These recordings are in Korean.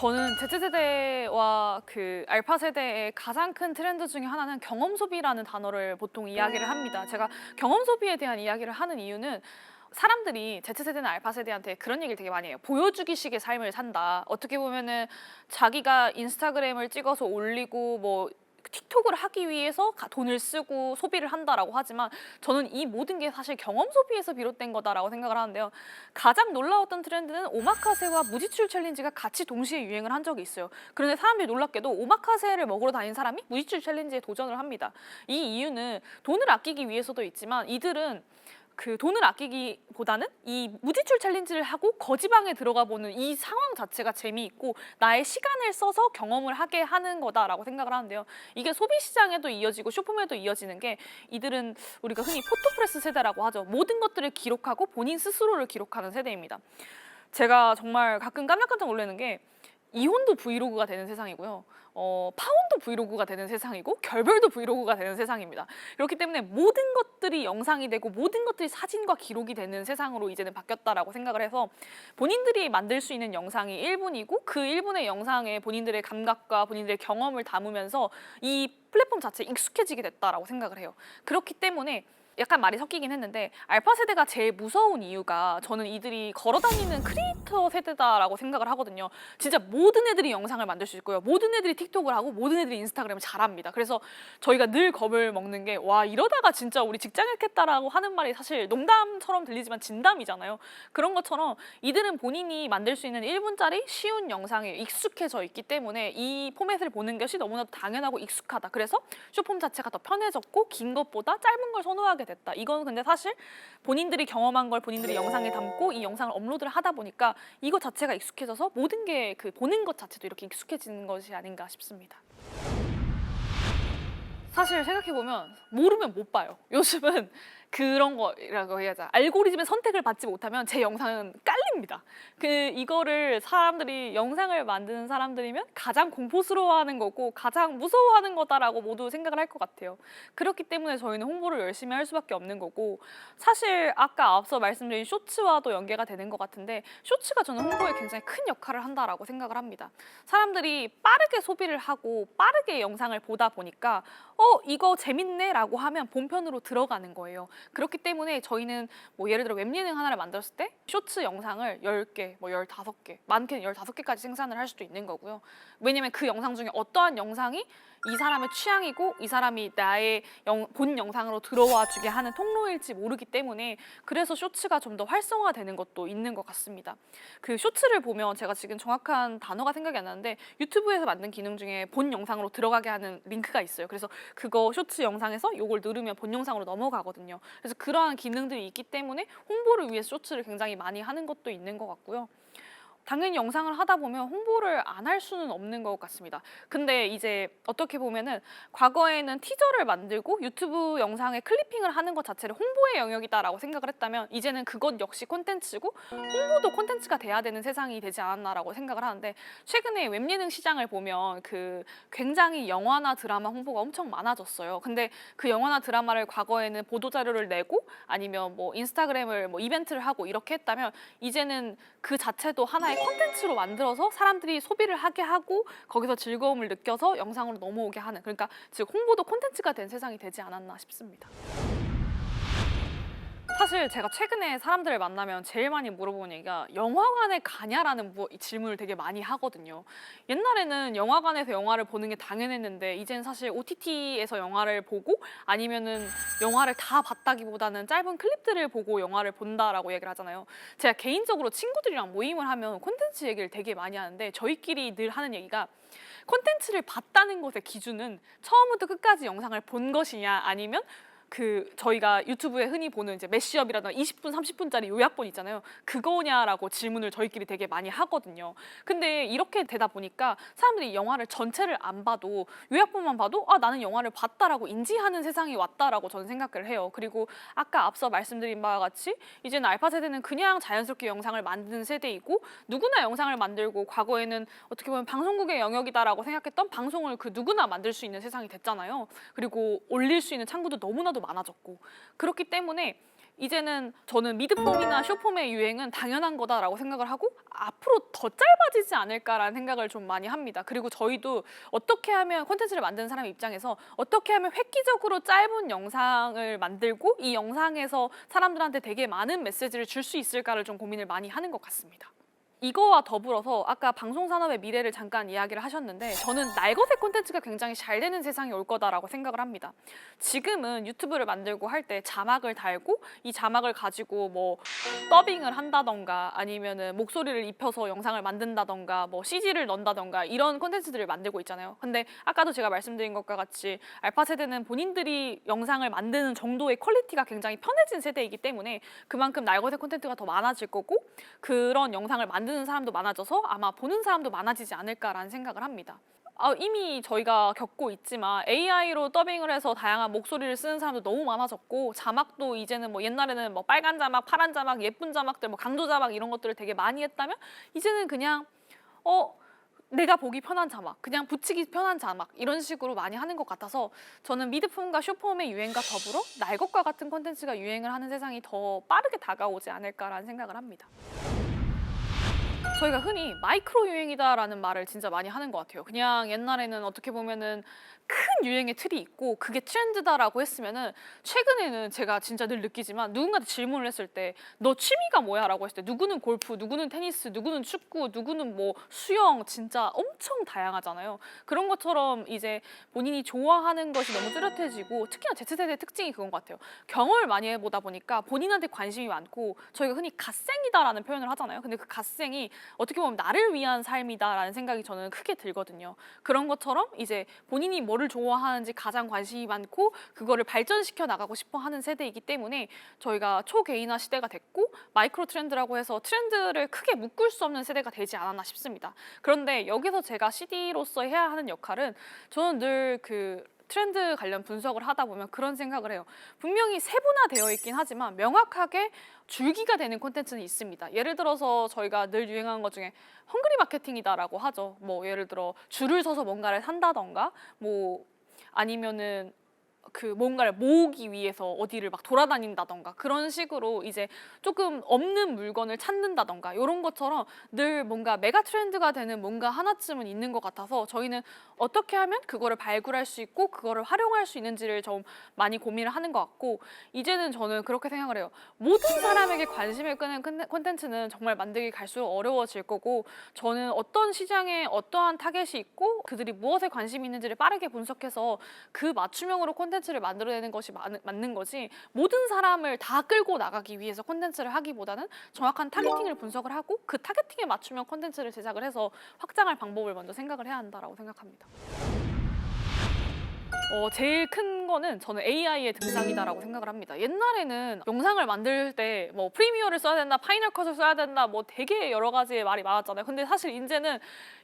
저는 Z세대와 그 알파 세대의 가장 큰 트렌드 중에 하나는 경험 소비라는 단어를 보통 이야기를 합니다. 제가 경험 소비에 대한 이야기를 하는 이유는 사람들이 Z세대나 알파 세대한테 그런 얘기를 되게 많이 해요. 보여주기식의 삶을 산다. 어떻게 보면은 자기가 인스타그램을 찍어서 올리고 뭐 틱톡을 하기 위해서 가- 돈을 쓰고 소비를 한다라고 하지만 저는 이 모든 게 사실 경험 소비에서 비롯된 거다라고 생각을 하는데요. 가장 놀라웠던 트렌드는 오마카세와 무지출 챌린지가 같이 동시에 유행을 한 적이 있어요. 그런데 사람들이 놀랍게도 오마카세를 먹으러 다닌 사람이 무지출 챌린지에 도전을 합니다. 이 이유는 돈을 아끼기 위해서도 있지만 이들은 그 돈을 아끼기보다는 이 무지출 챌린지를 하고 거지방에 들어가 보는 이 상황 자체가 재미있고 나의 시간을 써서 경험을 하게 하는 거다라고 생각을 하는데요. 이게 소비 시장에도 이어지고 쇼폼에도 이어지는 게 이들은 우리가 흔히 포토프레스 세대라고 하죠. 모든 것들을 기록하고 본인 스스로를 기록하는 세대입니다. 제가 정말 가끔 깜짝깜짝 놀라는 게 이혼도 브이로그가 되는 세상이고요. 어, 파혼도 브이로그가 되는 세상이고 결별도 브이로그가 되는 세상입니다. 그렇기 때문에 모든 것들이 영상이 되고 모든 것들이 사진과 기록이 되는 세상으로 이제는 바뀌었다라고 생각을 해서 본인들이 만들 수 있는 영상이 1분이고 그 1분의 영상에 본인들의 감각과 본인들의 경험을 담으면서 이 플랫폼 자체에 익숙해지게 됐다라고 생각을 해요. 그렇기 때문에 약간 말이 섞이긴 했는데 알파 세대가 제일 무서운 이유가 저는 이들이 걸어다니는 크리에이터 세대다라고 생각을 하거든요. 진짜 모든 애들이 영상을 만들 수 있고요. 모든 애들이 틱톡을 하고 모든 애들이 인스타그램을 잘합니다. 그래서 저희가 늘 겁을 먹는 게 와 이러다가 진짜 우리 직장 잃겠다라고 하는 말이 사실 농담처럼 들리지만 진담이잖아요. 그런 것처럼 이들은 본인이 만들 수 있는 1분짜리 쉬운 영상에 익숙해져 있기 때문에 이 포맷을 보는 것이 너무나도 당연하고 익숙하다. 그래서 쇼폼 자체가 더 편해졌고 긴 것보다 짧은 걸 선호하게 됐다. 이건 근데 사실 본인들이 경험한 걸 본인들이 영상에 담고 이 영상을 업로드를 하다 보니까 이거 자체가 익숙해져서 모든 게 그 보는 것 자체도 이렇게 익숙해지는 것이 아닌가 싶습니다. 사실 생각해 보면 모르면 못 봐요. 요즘은 그런 거라고 해야죠. 알고리즘의 선택을 받지 못하면 제 영상은 깔립니다. 그 이거를 사람들이 영상을 만드는 사람들이면 가장 공포스러워하는 거고 가장 무서워하는 거다라고 모두 생각을 할 것 같아요. 그렇기 때문에 저희는 홍보를 열심히 할 수밖에 없는 거고 사실 아까 앞서 말씀드린 쇼츠와도 연계가 되는 것 같은데 쇼츠가 저는 홍보에 굉장히 큰 역할을 한다라고 생각을 합니다. 사람들이 빠르게 소비를 하고 빠르게 영상을 보다 보니까 어 이거 재밌네라고 하면 본편으로 들어가는 거예요. 그렇기 때문에 저희는 뭐 예를 들어 웹예능 하나를 만들었을 때 쇼츠 영상을 10개, 뭐 15개, 많게는 15개까지 생산을 할 수도 있는 거고요. 왜냐면 그 영상 중에 어떠한 영상이 이 사람의 취향이고 이 사람이 나의 영- 본 영상으로 들어와 주게 하는 통로일지 모르기 때문에 그래서 쇼츠가 좀 더 활성화되는 것도 있는 것 같습니다. 그 쇼츠를 보면 제가 지금 정확한 단어가 생각이 안 나는데 유튜브에서 만든 기능 중에 본 영상으로 들어가게 하는 링크가 있어요. 그래서 그거 쇼츠 영상에서 요걸 누르면 본 영상으로 넘어가거든요. 그래서 그러한 기능들이 있기 때문에 홍보를 위해 쇼츠를 굉장히 많이 하는 것도 있는 것 같고요. 당연히 영상을 하다 보면 홍보를 안 할 수는 없는 것 같습니다. 근데 이제 어떻게 보면은 과거에는 티저를 만들고 유튜브 영상에 클리핑을 하는 것 자체를 홍보의 영역이다라고 생각을 했다면 이제는 그것 역시 콘텐츠고 홍보도 콘텐츠가 돼야 되는 세상이 되지 않았나라고 생각을 하는데 최근에 웹예능 시장을 보면 그 굉장히 영화나 드라마 홍보가 엄청 많아졌어요. 근데 그 영화나 드라마를 과거에는 보도 자료를 내고 아니면 뭐 인스타그램을 뭐 이벤트를 하고 이렇게 했다면 이제는 그 자체도 하나의 콘텐츠로 만들어서 사람들이 소비를 하게 하고 거기서 즐거움을 느껴서 영상으로 넘어오게 하는 그러니까 즉 홍보도 콘텐츠가 된 세상이 되지 않았나 싶습니다. 사실 제가 최근에 사람들을 만나면 제일 많이 물어보는 얘기가 영화관에 가냐라는 무- 질문을 되게 많이 하거든요. 옛날에는 영화관에서 영화를 보는 게 당연했는데 이젠 사실 OTT에서 영화를 보고 아니면은 영화를 다 봤다기보다는 짧은 클립들을 보고 영화를 본다라고 얘기를 하잖아요. 제가 개인적으로 친구들이랑 모임을 하면 콘텐츠 얘기를 되게 많이 하는데 저희끼리 늘 하는 얘기가 콘텐츠를 봤다는 것의 기준은 처음부터 끝까지 영상을 본 것이냐 아니면 그 저희가 유튜브에 흔히 보는 이제 매시업이라든가 20분, 30분짜리 요약본 있잖아요. 그거냐라고 질문을 저희끼리 되게 많이 하거든요. 근데 이렇게 되다 보니까 사람들이 영화를 전체를 안 봐도 요약본만 봐도 아 나는 영화를 봤다라고 인지하는 세상이 왔다라고 저는 생각을 해요. 그리고 아까 앞서 말씀드린 바와 같이 이제는 알파 세대는 그냥 자연스럽게 영상을 만드는 세대이고 누구나 영상을 만들고 과거에는 어떻게 보면 방송국의 영역이다라고 생각했던 방송을 그 누구나 만들 수 있는 세상이 됐잖아요. 그리고 올릴 수 있는 창구도 너무나 도 많아졌고 그렇기 때문에 이제는 저는 미드폼이나 쇼폼의 유행은 당연한 거다라고 생각을 하고 앞으로 더 짧아지지 않을까라는 생각을 좀 많이 합니다. 그리고 저희도 어떻게 하면 콘텐츠를 만드는 사람 입장에서 어떻게 하면 획기적으로 짧은 영상을 만들고 이 영상에서 사람들한테 되게 많은 메시지를 줄 수 있을까를 좀 고민을 많이 하는 것 같습니다. 이거와 더불어서 아까 방송 산업의 미래를 잠깐 이야기를 하셨는데 저는 날것의 콘텐츠가 굉장히 잘 되는 세상이 올 거다라고 생각을 합니다. 지금은 유튜브를 만들고 할 때 자막을 달고 이 자막을 가지고 뭐 더빙을 한다던가 아니면은 목소리를 입혀서 영상을 만든다던가 뭐 CG를 넣는다던가 이런 콘텐츠들을 만들고 있잖아요. 근데 아까도 제가 말씀드린 것과 같이 알파 세대는 본인들이 영상을 만드는 정도의 퀄리티가 굉장히 편해진 세대이기 때문에 그만큼 날것의 콘텐츠가 더 많아질 거고 그런 영상을 만드는 사람도 많아져서 아마 보는 사람도 많아지지 않을까라는 생각을 합니다. 아, 이미 저희가 겪고 있지만 AI로 더빙을 해서 다양한 목소리를 쓰는 사람도 너무 많아졌고 자막도 이제는 뭐 옛날에는 뭐 빨간 자막, 파란 자막, 예쁜 자막들, 뭐 강조 자막 이런 것들을 되게 많이 했다면 이제는 그냥 어 내가 보기 편한 자막, 그냥 붙이기 편한 자막 이런 식으로 많이 하는 것 같아서 저는 미드폼과 쇼폼의 유행과 더불어 날 것과 같은 콘텐츠가 유행을 하는 세상이 더 빠르게 다가오지 않을까라는 생각을 합니다. 저희가 흔히 마이크로 유행이다라는 말을 진짜 많이 하는 것 같아요. 그냥 옛날에는 어떻게 보면은 큰 유행의 틀이 있고 그게 트렌드다라고 했으면은 최근에는 제가 진짜 늘 느끼지만 누군가한테 질문을 했을 때 너 취미가 뭐야라고 했을 때 누구는 골프, 누구는 테니스, 누구는 축구, 누구는 뭐 수영 진짜 엄청 다양하잖아요. 그런 것처럼 이제 본인이 좋아하는 것이 너무 뚜렷해지고 특히나 Z세대의 특징이 그건 것 같아요. 경험을 많이 해보다 보니까 본인한테 관심이 많고 저희가 흔히 갓생이다라는 표현을 하잖아요. 근데 그 갓생이 어떻게 보면 나를 위한 삶이다라는 생각이 저는 크게 들거든요. 그런 것처럼 이제 본인이 뭐를 좋아하는지 가장 관심이 많고 그거를 발전시켜 나가고 싶어 하는 세대이기 때문에 저희가 초개인화 시대가 됐고 마이크로 트렌드라고 해서 트렌드를 크게 묶을 수 없는 세대가 되지 않았나 싶습니다. 그런데 여기서 제가 CD로서 해야 하는 역할은 저는 늘그 트렌드 관련 분석을 하다 보면 그런 생각을 해요. 분명히 세분화되어 있긴 하지만 명확하게 줄기가 되는 콘텐츠는 있습니다. 예를 들어서 저희가 늘 유행하는 것 중에 헝그리 마케팅이다라고 하죠. 뭐 예를 들어 줄을 서서 뭔가를 산다던가 뭐 아니면은 그 뭔가를 모으기 위해서 어디를 막 돌아다닌다던가 그런 식으로 이제 조금 없는 물건을 찾는다던가 이런 것처럼 늘 뭔가 메가 트렌드가 되는 뭔가 하나쯤은 있는 것 같아서 저희는 어떻게 하면 그거를 발굴할 수 있고 그거를 활용할 수 있는지를 좀 많이 고민을 하는 것 같고 이제는 저는 그렇게 생각을 해요. 모든 사람에게 관심을 끄는 콘텐- 콘텐츠는 정말 만들기 갈수록 어려워질 거고 저는 어떤 시장에 어떠한 타겟이 있고 그들이 무엇에 관심이 있는지를 빠르게 분석해서 그 맞춤형으로 콘텐츠 를 만들어내는 것이 맞, 맞는 거지 모든 사람을 다 끌고 나가기 위해서 콘텐츠를 하기보다는 정확한 타겟팅을 분석을 하고 그 타겟팅에 맞추면 콘텐츠를 제작을 해서 확장할 방법을 먼저 생각을 해야 한다라고 생각합니다. 어, 제일 큰 거는 저는 AI의 등장이다라고 생각을 합니다. 옛날에는 영상을 만들 때 뭐 프리미어를 써야 된다, 파이널 컷을 써야 된다, 뭐 되게 여러 가지의 말이 많았잖아요. 근데 사실 이제는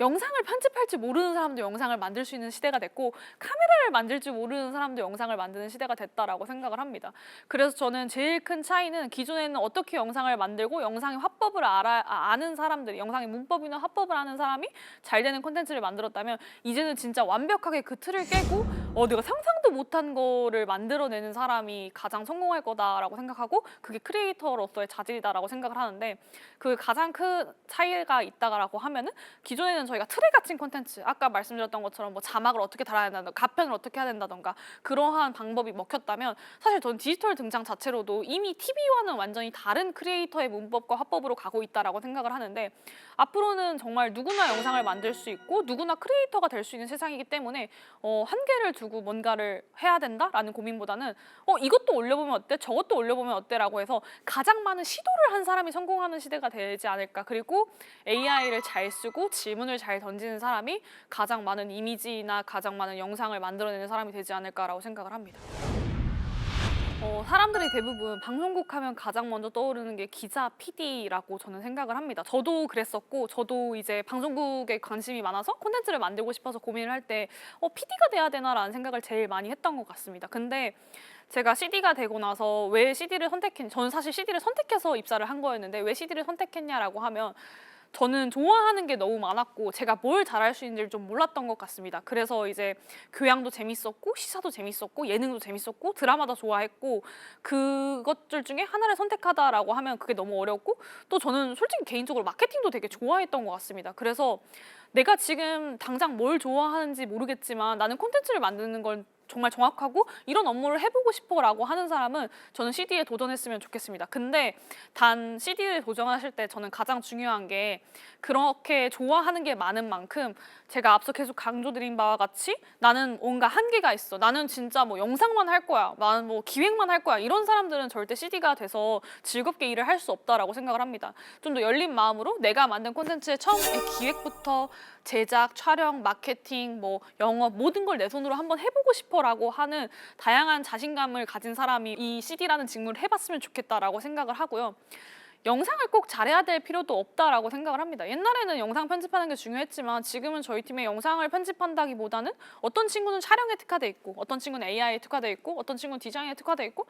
영상을 편집할 줄 모르는 사람도 영상을 만들 수 있는 시대가 됐고 카메라를 만들 줄 모르는 사람도 영상을 만드는 시대가 됐다라고 생각을 합니다. 그래서 저는 제일 큰 차이는 기존에는 어떻게 영상을 만들고 영상의 화법을 알아, 아, 아는 사람들이 영상의 문법이나 화법을 아는 사람이 잘 되는 콘텐츠를 만들었다면 이제는 진짜 완벽하게 그 틀을 깨고 어, 내가 상상도 못한 거를 만들어내는 사람이 가장 성공할 거다라고 생각하고 그게 크리에이터로서의 자질이다라고 생각을 하는데 그 가장 큰 차이가 있다라고 하면은 기존에는 저희가 틀에 갇힌 콘텐츠 아까 말씀드렸던 것처럼 뭐 자막을 어떻게 달아야 된다던가 가편을 어떻게 해야 된다던가 그러한 방법이 먹혔다면 사실 전 디지털 등장 자체로도 이미 TV와는 완전히 다른 크리에이터의 문법과 화법으로 가고 있다라고 생각을 하는데 앞으로는 정말 누구나 영상을 만들 수 있고 누구나 크리에이터가 될 수 있는 세상이기 때문에 어, 한계를 두고 뭔가를 해야 된다라는 고민보다는 어, 이것도 올려보면 어때? 저것도 올려보면 어때라고 해서 가장 많은 시도를 한 사람이 성공하는 시대가 되지 않을까. 그리고 AI를 잘 쓰고 질문을 잘 던지는 사람이 가장 많은 이미지나 가장 많은 영상을 만들어내는 사람이 되지 않을까라고 생각을 합니다. 어, 사람들이 대부분 방송국 하면 가장 먼저 떠오르는 게 기자, PD라고 저는 생각을 합니다. 저도 그랬었고, 저도 이제 방송국에 관심이 많아서 콘텐츠를 만들고 싶어서 고민을 할 때, 어, PD가 돼야 되나라는 생각을 제일 많이 했던 것 같습니다. 근데 제가 CD가 되고 나서 왜 CD를 선택했, 저는 사실 CD를 선택해서 입사를 한 거였는데 왜 CD를 선택했냐라고 하면 저는 좋아하는 게 너무 많았고 제가 뭘 잘할 수 있는지를 좀 몰랐던 것 같습니다. 그래서 이제 교양도 재밌었고 시사도 재밌었고 예능도 재밌었고 드라마도 좋아했고 그것들 중에 하나를 선택하다라고 하면 그게 너무 어려웠고 또 저는 솔직히 개인적으로 마케팅도 되게 좋아했던 것 같습니다. 그래서 내가 지금 당장 뭘 좋아하는지 모르겠지만 나는 콘텐츠를 만드는 건 정말 정확하고 이런 업무를 해보고 싶어라고 하는 사람은 저는 CD에 도전했으면 좋겠습니다. 근데 단 CD에 도전하실 때 저는 가장 중요한 게 그렇게 좋아하는 게 많은 만큼 제가 앞서 계속 강조드린 바와 같이 나는 뭔가 한계가 있어. 나는 진짜 뭐 영상만 할 거야. 나는 뭐 기획만 할 거야. 이런 사람들은 절대 CD가 돼서 즐겁게 일을 할 수 없다라고 생각을 합니다. 좀 더 열린 마음으로 내가 만든 콘텐츠의 처음에 기획부터 제작, 촬영, 마케팅, 뭐 영업 모든 걸 내 손으로 한번 해보고 싶어라고 하는 다양한 자신감을 가진 사람이 이 CD라는 직무를 해봤으면 좋겠다라고 생각을 하고요. 영상을 꼭 잘해야 될 필요도 없다라고 생각을 합니다. 옛날에는 영상 편집하는 게 중요했지만 지금은 저희 팀에 영상을 편집한다기보다는 어떤 친구는 촬영에 특화돼 있고 어떤 친구는 AI에 특화돼 있고 어떤 친구는 디자인에 특화돼 있고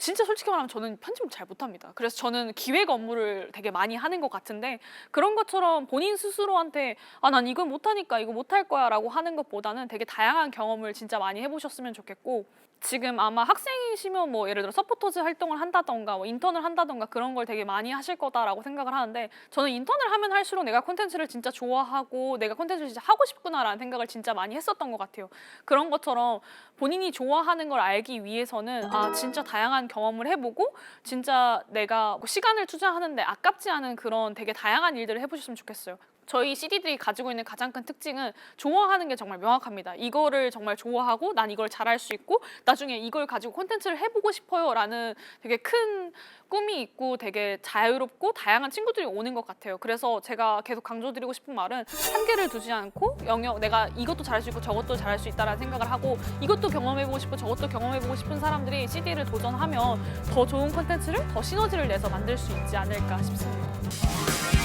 진짜 솔직히 말하면 저는 편집을 잘 못합니다. 그래서 저는 기획 업무를 되게 많이 하는 것 같은데 그런 것처럼 본인 스스로한테 아 난 이거 못하니까 이거 못할 거야 라고 하는 것보다는 되게 다양한 경험을 진짜 많이 해보셨으면 좋겠고 지금 아마 학생이시면 뭐 예를 들어 서포터즈 활동을 한다던가 뭐 인턴을 한다던가 그런 걸 되게 많이 하실 거다라고 생각을 하는데 저는 인턴을 하면 할수록 내가 콘텐츠를 진짜 좋아하고 내가 콘텐츠를 진짜 하고 싶구나라는 생각을 진짜 많이 했었던 것 같아요. 그런 것처럼 본인이 좋아하는 걸 알기 위해서는 아 진짜 다양한 경험을 해보고 진짜 내가 뭐 시간을 투자하는데 아깝지 않은 그런 되게 다양한 일들을 해보셨으면 좋겠어요. 저희 CD들이 가지고 있는 가장 큰 특징은 좋아하는 게 정말 명확합니다. 이거를 정말 좋아하고 난 이걸 잘할 수 있고 나중에 이걸 가지고 콘텐츠를 해보고 싶어요라는 되게 큰 꿈이 있고 되게 자유롭고 다양한 친구들이 오는 것 같아요. 그래서 제가 계속 강조드리고 싶은 말은 한계를 두지 않고 영역 내가 이것도 잘할 수 있고 저것도 잘할 수 있다라는 생각을 하고 이것도 경험해보고 싶고 저것도 경험해보고 싶은 사람들이 CD를 도전하면 더 좋은 콘텐츠를 더 시너지를 내서 만들 수 있지 않을까 싶습니다.